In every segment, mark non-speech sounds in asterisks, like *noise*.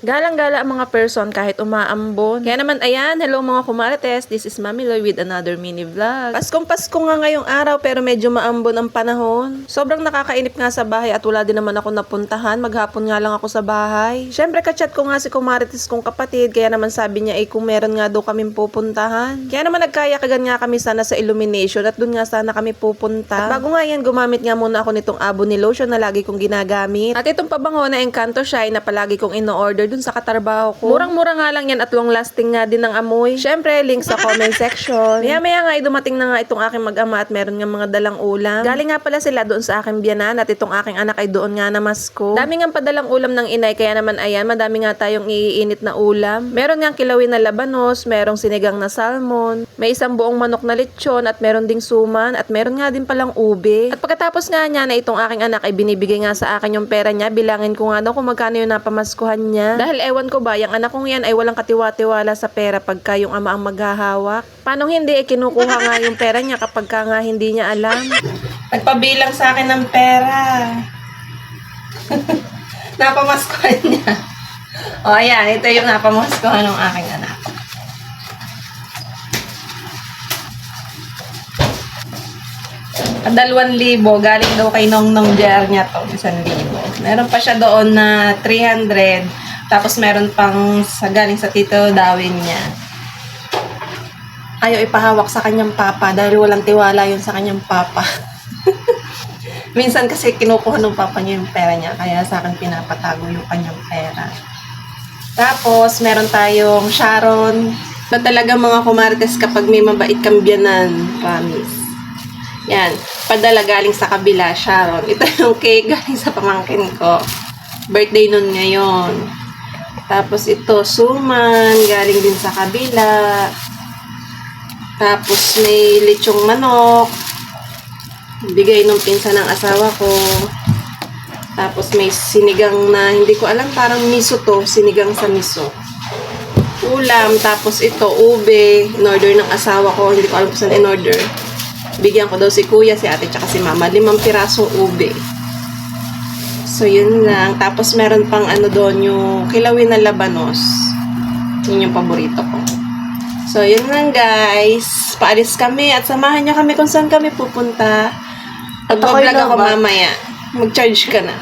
Galang-gala ang mga person kahit umaambon. Kaya naman, ayan, hello mga kumarites. This is Mami Loy with another mini vlog. Paskong Pasko nga ngayong araw pero medyo maambon ang panahon. Sobrang nakakainip nga sa bahay at wala din naman ako napuntahan. Maghapon nga lang ako sa bahay. Syempre, kachat ko nga si kumarites kong kapatid. Kaya naman sabi niya, eh kung meron nga daw kaming pupuntahan. Kaya naman nagkaya-kagan nga kami sana sa illumination at dun nga sana kami pupunta. At bago nga yan, gumamit nga muna ako nitong Abony lotion na lagi kong ginagamit. At itong pabango na Encanto Shine na palagi kong ino-order dun sa katarbaho ko. Murang-mura nga lang yan at long lasting nga din ng amoy. Syempre, link sa comment section. *laughs* Maya-maya nga ay dumating na nga itong aking mag-ama at meron nga mga dalang ulam. Galing nga pala sila doon sa aking biyanan at itong aking anak ay doon nga na Masko. Dami nga padalang ulam ng inay kaya naman ayan, madami nga tayong iinit na ulam. Meron nga kilawin na labanos, merong sinigang na salmon, may isang buong manok na lechon at meron ding suman at meron nga din palang ube. At pagkatapos nga niya na itong aking anak ay binibigay nga sa akin yung pera niya, bilangin ko nga daw kung magkano yung napamaskuhan niya. Dahil ewan ko ba, yung anak kong yan ay walang katiwa-tiwala sa pera pagka yung ama ang maghahawak. Paano hindi, eh, kinukuha nga yung pera niya kapag ka nga hindi niya alam. Nagpabilang sa akin ng pera. *laughs* napamaskuhan niya. O, ayan, ito yung napamaskuhan ng aking anak. Dalawang libo, galing daw kay Nong Nong Jar niya to, isang libo. Meron pa siya doon na 300, tapos meron pang sa galing sa tito Dawin niya. Ayaw ipahawak sa kanyang papa dahil walang tiwala yun sa kanyang papa. *laughs* Minsan kasi kinukuha ng papa niya yung pera niya, kaya sa akin pinapatago yung kanyang pera. Tapos, meron tayong Sharon. Na talaga mga kumarites kapag may mabait kang biyanan, promise. Yan, padala galing sa kabila, Sharon. Ito yung cake galing sa pamangkin ko. Birthday nun ngayon. Tapos ito, suman, galing din sa kabila. Tapos may lechong manok. Bigay nung pinsan ng asawa ko. Tapos may sinigang na, hindi ko alam, parang miso to, sinigang sa miso. Ulam, tapos ito, ube, in-order ng asawa ko, hindi ko alam kung saan in-order. Bigyan ko daw si kuya, si ate, tsaka si mama, limang pirasong ube. So, yun lang. Tapos meron pang ano doon, yung kilawin na labanos. Yun yung paborito ko. So, yun lang guys. Paalis kami at samahan niyo kami kung saan kami pupunta. Mag-vlog ako mamaya. Mag-charge ka na.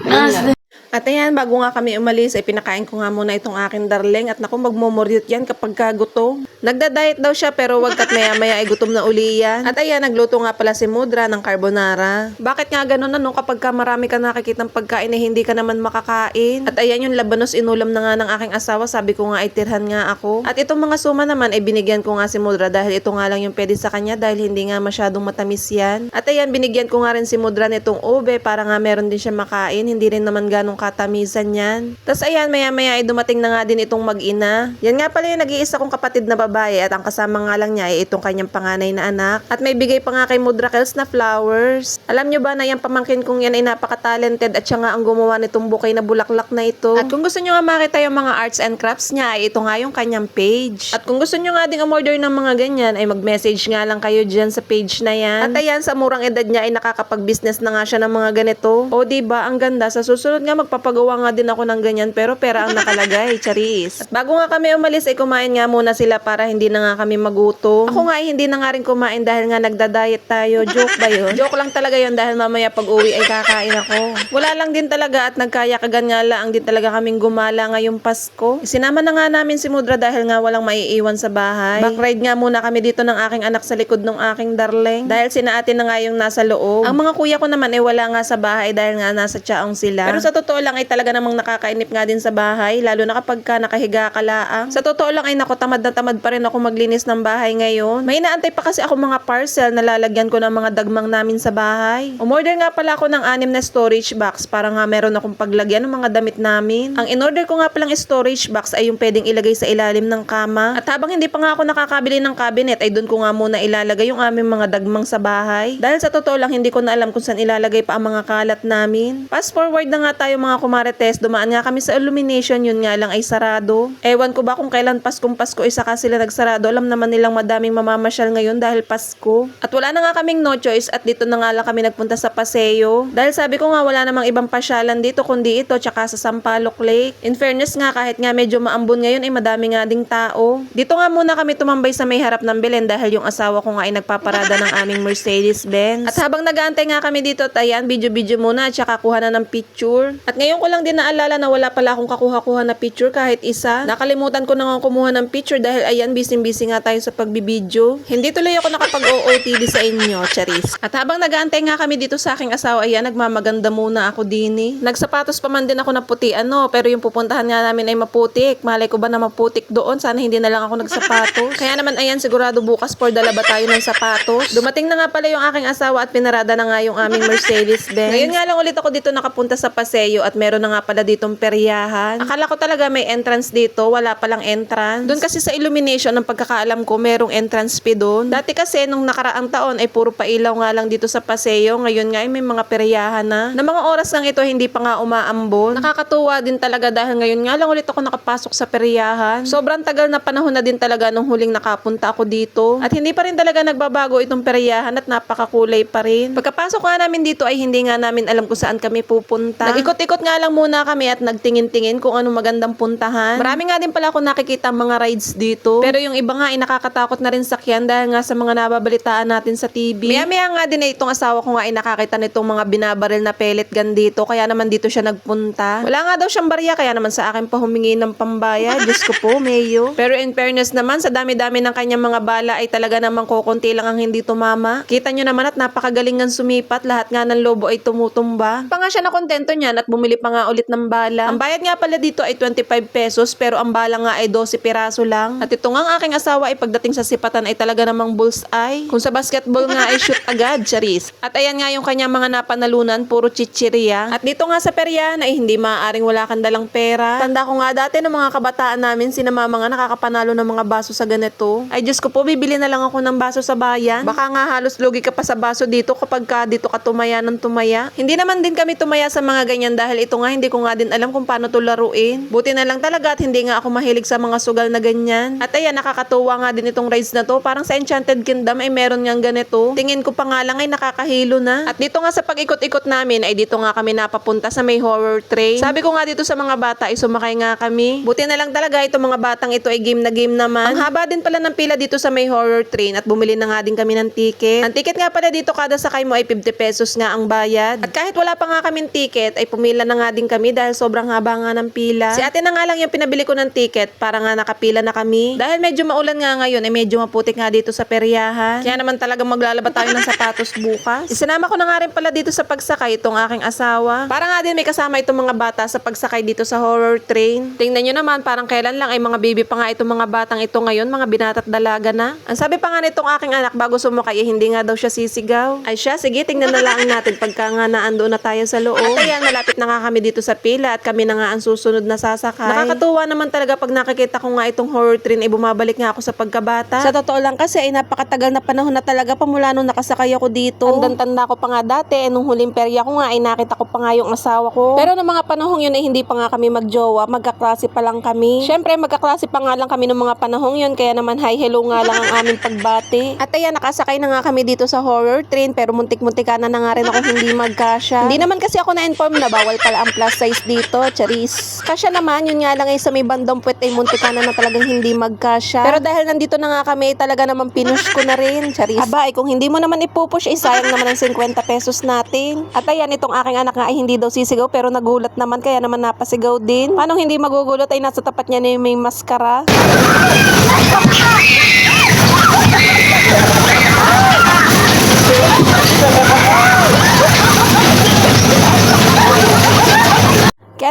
Yun lang. At ayan, bago nga kami umalis, ay pinakain ko nga muna itong aking darling. At naku, magmumuryot yan kapag ka gutom. Nagda-diet daw siya, pero wag kat maya-maya ay gutom na uli yan. At ayan, nagluto nga pala si Mudra ng carbonara. Bakit nga ganun ano, kapag ka marami ka nakikitang pagkain ay hindi ka naman makakain? At ayan, yung labanos inulam na nga ng aking asawa, sabi ko nga ay tirhan nga ako. At itong mga suma naman ay binigyan ko nga si Mudra dahil ito nga lang yung pwede sa kanya dahil hindi nga masyadong matamis yan. At ayan, binigyan ko nga rin si Mudra nitong ube para nga meron din siya makain. Hindi rin naman ganong katamisan yan. Tapos ayan, maya-maya ay dumating na nga din itong mag-ina. Yan nga pala yung nag-iisa kong kapatid na babae at ang kasama nga lang niya ay itong kanyang panganay na anak. At may bigay pa nga kay Mudra Kels na flowers. Alam nyo ba na yung pamangkin kong yan ay napaka-talented at siya nga ang gumawa nitong bouquet na bulaklak na ito. At kung gusto nyo nga makita yung mga arts and crafts niya ay ito nga yung kanyang page. At kung gusto nyo nga ding umorder ng mga ganyan ay mag-message nga lang kayo dyan sa page na yan. At ayan, sa murang edad niya ay nakakapag-business na nga siya ng mga ganito. O ba ang ganda. Sa susunod nga magpapagawa nga din ako ng ganyan pero pera ang nakalagay. *laughs* Charis. At bago nga kami umalis ay kumain nga muna sila para hindi na nga kami magutom. Ako nga ay hindi na nga rin kumain dahil nga nagda-diet tayo. Joke ba yun? *laughs* Joke lang talaga yun dahil mamaya pag uwi ay kakain ako. Wala lang din talaga at nagkaya-kagan nga lang din talaga kaming gumala ngayong Pasko. Sinama na nga namin si Mudra dahil nga walang maiiwan sa bahay. Backride nga muna kami dito ng aking anak sa likod ng aking darling. Dahil sina ate na nga yung nasa loob. Ang mga kuya ko naman ay wala nga sa bahay dahil nga nasa tsaong sila. Pero sa totoo lang ay talaga namang nakakainip nga din sa bahay. Lalo na kapag ka nakahiga ka laang. Sa totoo lang ay nako tamad na tamad pa rin ako maglinis ng bahay ngayon. May inaantay pa kasi ako mga parcel na lalagyan ko ng mga dagmang namin sa bahay. Umorder nga pala ako ng anim na storage box para nga meron akong paglagyan ng mga damit namin. Ang in-order ko nga palang storage box ay yung pwedeng ilagay sa ilalim ng kama. At habang hindi pa nga ako nakakabili ng cabinet ay doon ko nga muna ilalagay yung aming mga dagmang sa bahay. Dahil sa totoo lang hindi ko na alam kung saan ilalagay pa ang mga kalat namin. Fast forward na nga tayo mga mga kumarites, dumaan nga kami sa illumination, yun nga lang ay sarado. Ewan ko ba kung kailan Paskong Pasko isa ka sila nagsarado. Alam naman nilang madaming mamamasyal ngayon dahil Pasko. At wala na nga kaming no choice at dito na nga lang kami nagpunta sa Paseo. Dahil sabi ko nga wala namang ibang pasyalan dito kundi ito tsaka sa Sampaloc Lake. In fairness nga kahit nga medyo maambon ngayon ay madami nga ding tao. Dito nga muna kami tumambay sa may harap ng Belen dahil yung asawa ko nga ay nagpaparada ng aming Mercedes-Benz. At habang nag-aantay nga kami dito, tayan, video-video muna at saka kuha na ng picture. At ngayon ko lang din naalala na wala pala akong kakuha-kuha na picture kahit isa. Nakalimutan ko na nga kumuha ng picture dahil ayan, busy-busy nga tayo sa pagbibideo. Hindi tuloy ako nakapag-OOTD sa inyo, Charis. At habang nag-aantay nga kami dito sa aking asawa, ayan, nagmamaganda muna ako din eh. Nagsapatos pa man din ako na puti, ano, pero yung pupuntahan nga namin ay maputik. Malay ko ba na maputik doon? Sana hindi na lang ako nagsapatos. *laughs* Kaya naman, ayan, sigurado bukas for dala ba tayo ng sapatos. Dumating na nga pala yung aking asawa at pinarada na nga yung aming Mercedes-Benz. Ngayon nga lang ulit ako dito nakapunta sa Paseo at meron na nga pala ditong peryahan. Akala ko talaga may entrance dito, wala palang entrance. Doon kasi sa illumination, ng pagkakaalam ko, merong entrance fee doon. Dati kasi, nung nakaraang taon, ay puro pailaw nga lang dito sa Paseo. Ngayon nga ay may mga peryahan na. Na mga oras lang ito, hindi pa nga umaambon. Nakakatuwa din talaga dahil ngayon nga lang ulit ako nakapasok sa peryahan. Sobrang tagal na panahon na din talaga nung huling nakapunta ako dito. At hindi pa rin talaga nagbabago itong peryahan at napakakulay pa rin. Pagkapasok nga namin dito ay hindi nga namin alam kung saan kami pupunta. Nag-ikot-ikot nga lang muna kami at nagtingin-tingin kung ano magandang puntahan. Marami nga din pala ako nakikita mga rides dito. Pero yung iba nga ay nakakatakot na rin sakyan dahil nga sa mga nababalitaan natin sa TV. Maya-maya nga din na itong asawa ko nga ay nakakita nitong mga binabaril na pellet gun dito. Kaya naman dito siya nagpunta. Wala nga daw siyang barya kaya naman sa akin pa humingi ng pambaya. *laughs* Diyos ko po, Mayo. Pero in fairness naman, sa dami-dami ng kanyang mga bala ay talaga namang kukunti lang ang hindi tumama. Kita nyo naman at napakagaling ng sumipat. Lahat nga ng lobo ay tumutumba. Pa nga siya na kontento niyan at bumili pa nga ulit ng bala. Ang bayad nga pala dito ay 25 pesos pero ang bala nga ay 12 piraso lang. At ito nga ang aking asawa ay pagdating sa sipatan ay talaga namang bullseye. Kung sa basketball nga ay shoot agad, charis. At ayan nga yung kanyang mga napanalunan, puro chichirya. At dito nga sa peryan ay hindi maaaring wala kang dalang pera. Tanda ko nga dati ng mga kabataan namin, sina mama nga nakakapanalo ng mga baso sa ganito. Ay Diyos ko po, bibili na lang ako ng baso sa bayan. Baka nga halos lugi ka pa sa baso dito kapag ka dito ka tumaya ng tumaya. Hindi naman din kami tumaya sa mga ganyan dahil ito nga hindi ko nga din alam kung paano to laruin. Buti na lang talaga at hindi nga ako mahilig sa mga sugal na ganyan. At ayan, nakakatuwa nga din itong rides na to. Parang sa Enchanted Kingdom ay meron ngang ganito. Tingin ko pa nga lang ay nakakahilo na. At dito nga sa pag-ikot-ikot namin ay dito nga kami napapunta sa may horror train. Sabi ko nga dito sa mga bata ay sumakay nga kami. Buti na lang talaga itong mga batang ito ay game na game naman. Ang haba din pala ng pila dito sa may horror train at bumili na nga din kami ng ticket. Ang ticket nga pala dito kada sakay mo ay 50 pesos nga ang bayad. At kahit wala pa nga kaming ticket ay pumila na nga din kami dahil sobrang haba nga ng pila. Si ate na nga lang yung pinabili ko ng ticket para nga nakapila na kami. Dahil medyo maulan nga ngayon ay medyo maputik nga dito sa peryahan. Kaya naman talaga maglalaba tayo ng sapatos bukas. Isinama ko na nga rin pala dito sa pagsakay itong aking asawa. Para nga din may kasama itong mga bata sa pagsakay dito sa horror train. Tingnan nyo naman parang kailan lang ay mga baby pa nga itong mga batang ito ngayon, mga binatat dalaga na. Ang sabi pa nga nitong aking anak bago sumakay, eh, hindi nga daw siya sisigaw. Ay siya, sige tingnan na lang natin pagka nga naandoon na tayo sa loob. At ayan, malapit na nga kami dito sa pila at kami na nga ang susunod na sasakay. Nakakatuwa naman talaga pag nakikita ko nga itong horror train, ay bumabalik nga ako sa pagkabata. Sa totoo lang kasi, ay napakatagal na panahon na talaga pamula nung nakasakay ako dito. Tandang-tanda ko pa nga dati, eh, nung huling perya ko nga, ay nakita ko pa nga yung asawa ko. Pero ng mga panahong yun ay hindi pa nga kami magjowa, magkaklase pa lang kami. Siyempre, magkaklase pa nga lang kami ng mga panahong yun, kaya naman hi hello nga lang ang aming *laughs* pagbati. At ayan, nakasakay na nga kami dito sa horror train, pero muntik-muntik na na nga rin ako hindi magkasya. Hindi naman kasi ako na-inform na bawal pala ang plus size dito, charis. Kasya naman, yun nga lang ay sa may bandang puwet ay muntik na na talagang hindi magkasya. Pero dahil nandito na nga kami, talaga naman pinush ko na rin, charis. Aba, ay kung hindi mo naman ipupush, ay sayang naman ang 50 pesos natin. At ayan, itong aking anak nga ay hindi daw sisigaw, pero nagulat naman, kaya naman napasigaw din. Paano hindi magugulot ay nasa tapat niya na yung may maskara?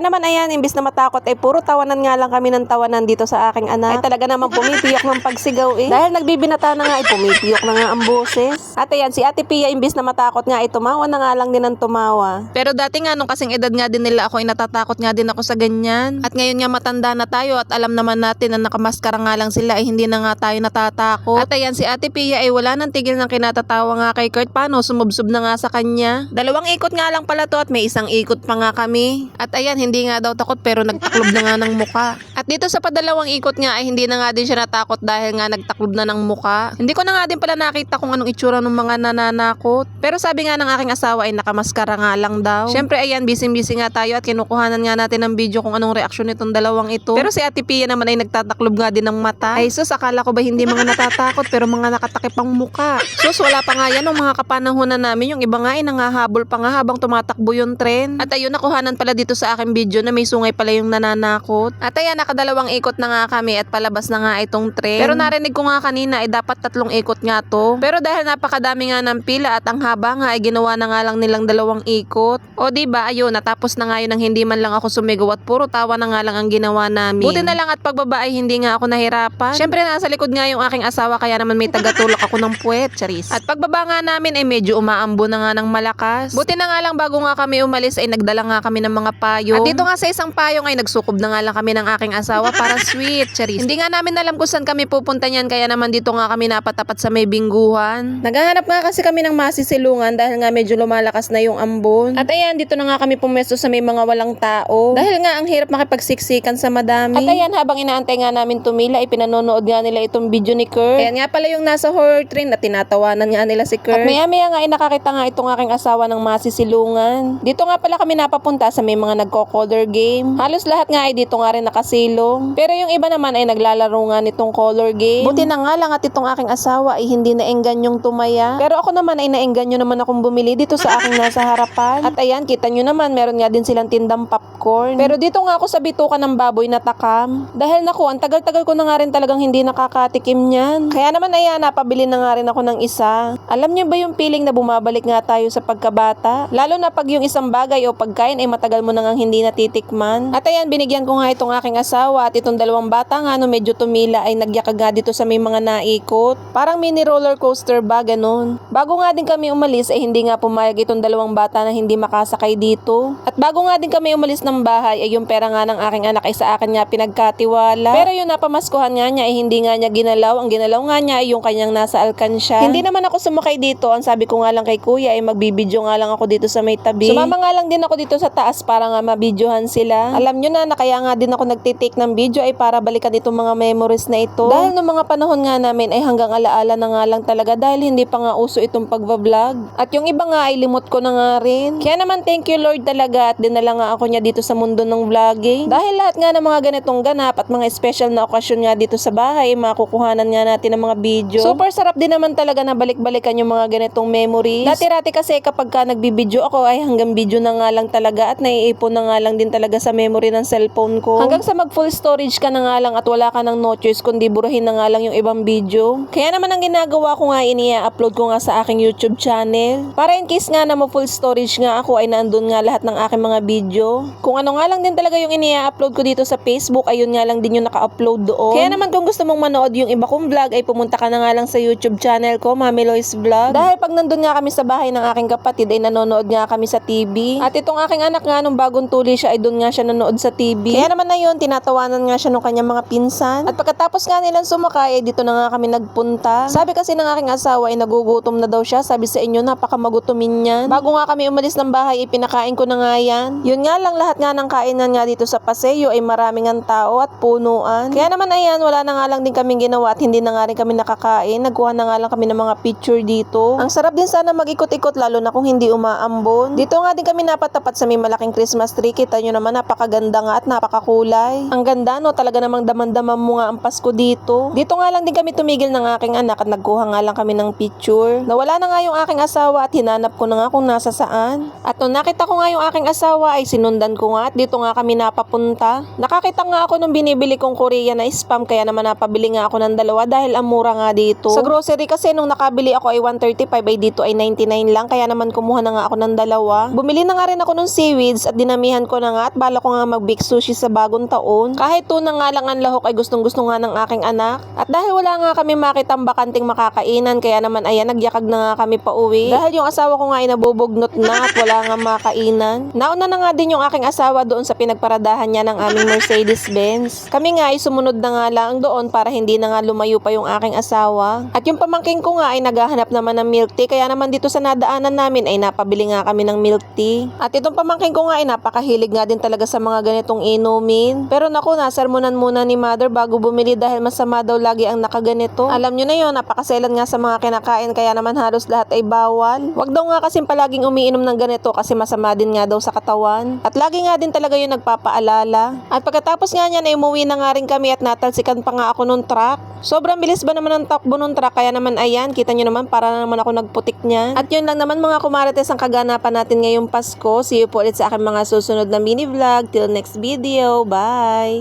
Naman ayan, imbis na matakot ay puro tawanan nga lang kami ng tawanan dito sa aking anak. Ay talaga naman pumipiyok ng pagsigaw eh. Dahil nagbibinata na nga ay pumipiyok na nga ang boses. At ayan, si Ate Pia imbis na matakot nga ay tumawa na nga lang din ang tumawa. Pero dati nga nung kasing edad nga din nila ako ay natatakot nga din ako sa ganyan. At ngayon nga matanda na tayo at alam naman natin na nakamaskara nga lang sila ay hindi na nga tayo natatakot. At ayan, si Ate Pia ay wala nang tigil ng kinatatawa nga kay Kurt. Paano? Sumubsob na nga sa kanya. Dalawang ikot nga lang pala to at may isang ikot pa nga kami. At ayan, hindi nga daw takot pero nagtaklob na nga ng muka. At dito sa padalawang ikot nga ay hindi na nga din siya natakot dahil nga nagtaklob na ng muka. Hindi ko na nga din pala nakita kung anong itsura ng mga nananakot. Pero sabi nga ng aking asawa ay nakamaskara nga lang daw. Syempre ayan, busy-busy nga tayo at kinukuhanan nga natin ng video kung anong reaksyon nitong dalawang ito. Pero si Ate Pia naman ay nagtataklob nga din ng mata. Ay sus, akala ko ba hindi mga natatakot pero mga nakatakip ang muka. Sus, wala pa nga yan nung mga kapanahonan namin. Yung iba nga ay nangahabol pa nga habang tumatakbo yung tren. At ayun, nakuhanan pala dito sa aking video na may sungay pala yung nananakot. At ayan, nakadalawang ikot na nga kami at palabas na nga itong tren. Pero narinig ko nga kanina ay dapat tatlong ikot nga to. Pero dahil napakadami nga ng pila at ang haba nga ay ginawa na nga lang nilang dalawang ikot. O di ba ayun, natapos na nga yun ang hindi man lang ako sumigaw at puro tawa na nga lang ang ginawa namin. Buti na lang at pagbaba ay hindi nga ako nahirapan. Syempre nasa likod nga yung aking asawa kaya naman may tagatulak ako ng puwet, charis. At pagbaba nga namin ay medyo umaambo na nga ng malakas. Buti na nga lang bago nga kami umalis ay nagdala nga kami ng mga payo. At dito nga sa isang payong ay nagsukob na nga lang kami ng aking asawa para *laughs* sweet, charis. Hindi nga namin alam kung saan kami pupunta niyan kaya naman dito nga kami napatapat sa may bingguhan. Naghahanap nga kasi kami ng masisilungan dahil nga medyo lumalakas na yung ambon. At ayan, dito na nga kami pumesto sa may mga walang tao. Dahil nga ang hirap makipagsiksikan sa madami. At ayan, habang inaantay nga namin tumila, ipinanonood nga nila itong video ni Kurt. Ayan nga pala yung nasa horror train na tinatawanan nga nila si Kurt. At maya maya nga ay nakakita nga itong aking asawa ng masisilungan. Dito nga pala kami napapunta sa may mga nagko-color game. Halos lahat nga ay dito nga rin nakasilong. Pero yung iba naman ay naglalaro nga nitong color game. Buti na nga lang at itong aking asawa ay hindi naengganyong tumaya. Pero ako naman ay naengganyo naman akong bumili dito sa aking nasa harapan. At ayan, kita nyo naman, meron nga din silang tindang popcorn. Pero dito nga ako sa bituka ng baboy na takam. Dahil naku, ang tagal-tagal ko na nga rin talagang hindi nakakatikim niyan. Kaya naman ayan, napabili na nga rin ako ng isa. Alam niyo ba yung feeling na bumabalik nga tayo sa pagkabata? Lalo na pag yung isang bagay o pagkain ay matagal mo na nga hindi natitikman. At ayan, binigyan ko nga itong aking asawa at itong dalawang bata nga no medyo tumila ay nagyakag nga dito sa may mga naikot. Parang mini roller coaster ba, ganun. Bago nga din kami umalis ay hindi nga pumayag itong dalawang bata na hindi makasakay dito. At bago nga din kami umalis ng bahay ay yung pera nga ng aking anak ay sa akin nga pinagkatiwala. Pero yung napamaskuhan nga niya ay hindi nga niya ginalaw. Ang ginalaw nga niya ay yung kanyang nasa alkansya. Hindi naman ako sumakay dito. Ang sabi ko nga lang kay kuya ay magbibidyo nga lang ako dito sa may tabi. Sumama nga lang din ako dito sa taas para nga mabidyohan sila. Alam nyo na na kaya nga din ako nagtitake ng video ay para balikan itong mga memories na ito. Dahil nung mga panahon nga namin ay hanggang alaala na nga lang talaga dahil hindi pa nga uso itong pagbablog. At yung iba nga ay limot ko na nga rin. Kaya naman thank you Lord talaga at dinala nga ako niya dito sa mundo ng vlogging. Dahil lahat nga ng mga ganitong ganap at mga special na okasyon nga dito sa bahay, makukuhanan nga natin ng mga video. Super sarap din naman talaga na balik-balikan yung mga ganitong memories. Dati-rati kasi kapag ka nagbibideo ako ay hanggang video na nga lang talaga at naiipon na nga lang din talaga sa memory ng cellphone ko. Hanggang sa mag full storage ka na nga lang at wala ka ng no choice kundi burahin na nga lang yung ibang video. Kaya naman ang ginagawa ko nga inia-upload ko nga sa aking YouTube channel. Para in case nga na mo full storage nga ako ay naandun nga lahat ng aking mga video. Kung ano nga lang din talaga yung inia-upload ko dito sa Facebook, ayun nga lang din yung naka-upload doon. Kaya naman kung gusto mong manood yung iba kong vlog ay pumunta ka na nga lang sa YouTube channel ko, Mami Lois Vlog. Dahil pag nandun nga kami sa bahay ng aking kapatid ay nanonood nga kami sa TV. At itong aking anak nga nung bagong tuli siya ay doon nga siya nanood sa TV. Kaya naman na yun, tinatawanan nga siya ng kanyang mga pinsan. At pagkatapos nga nilang sumakay ay dito na nga kami nagpunta. Sabi kasi ng aking asawa ay nagugutom na daw siya. Sabi sa inyo, napakamagutumin yan. Bago nga kami umalis ng bahay, ipinakain ko na nga yan. Yun nga lang, lahat nga ng kainan nga dito sa Paseo ay maraming ang tao at punuan. Kaya naman ayan, wala na nga lang din kaming ginawa at hindi na nga rin kami nakakain. Nagkuha na nga lang kami ng mga picture dito. Ang sarap din sana mag-ikot-ikot lalo na kung hindi umaambon. Dito nga din kami napatapat sa may malaking Christmas tree. Kita nyo naman napakaganda nga at napakakulay. Ang ganda no, talaga namang daman-daman mo nga ang Pasko dito. Dito nga lang din kami tumigil ng aking anak at nagkuha nga lang kami ng picture. Nawala na nga yung aking asawa at hinanap ko na nga kung nasa saan. At nung nakita ko nga yung aking asawa ay sinundan ko nga at dito nga kami napapunta. Nakakita nga ako nung binibili kong Korea na spam kaya naman napabili nga ako ng dalawa dahil ang mura nga dito. Sa grocery kasi nung nakabili ako ay 135 ay dito ay 99 lang kaya naman kumuha na nga ako ng dalawa. Bumili na nga rin ako ng seaweeds at dinamihan ko na nga at bala ko nga mag bake sushi sa bagong taon. Kahit tuna nga lang ang lahok ay gustong gusto nga ng aking anak. At dahil wala nga kami makitang bakanting makakainan, kaya naman ayan, nagyakag na nga kami pa uwi. Dahil yung asawa ko nga ay nabubugnot na at wala nga makainan. *laughs* Nauna na nga din yung aking asawa doon sa pinagparadahan niya ng aming Mercedes-Benz. Kami nga ay sumunod na nga lang doon para hindi na nga lumayo pa yung aking asawa. At yung pamangking ko nga ay naghahanap naman ng milk tea, kaya naman dito sa nadaanan namin ay napabili nga kami ng milk tea. At itong pamangking ko nga ay napakahilig nga din talaga sa mga ganitong inumin. Pero naku, nasermonan muna ni mother bago bumili dahil masama daw lagi ang nakaganito. Alam nyo na yon napakaselan nga sa mga kinakain kaya naman halos lahat ay bawal. Wag daw nga kasing palaging umiinom ng ganito kasi masama din nga daw sa katawan. At lagi nga din talaga yung nagpapaalala. At pagkatapos nga niyan ay umuwi na nga rin kami at natalsikan pa nga ako nung truck. Sobrang bilis ba naman ang takbo nung truck kaya naman ayan, kita nyo naman para na naman ako nagputik niyan. At yun lang naman mga kumarites ang kaganapan natin ngayong Pasko. See you po ulit sa aking mga susunod na mini vlog. Till next video. Bye!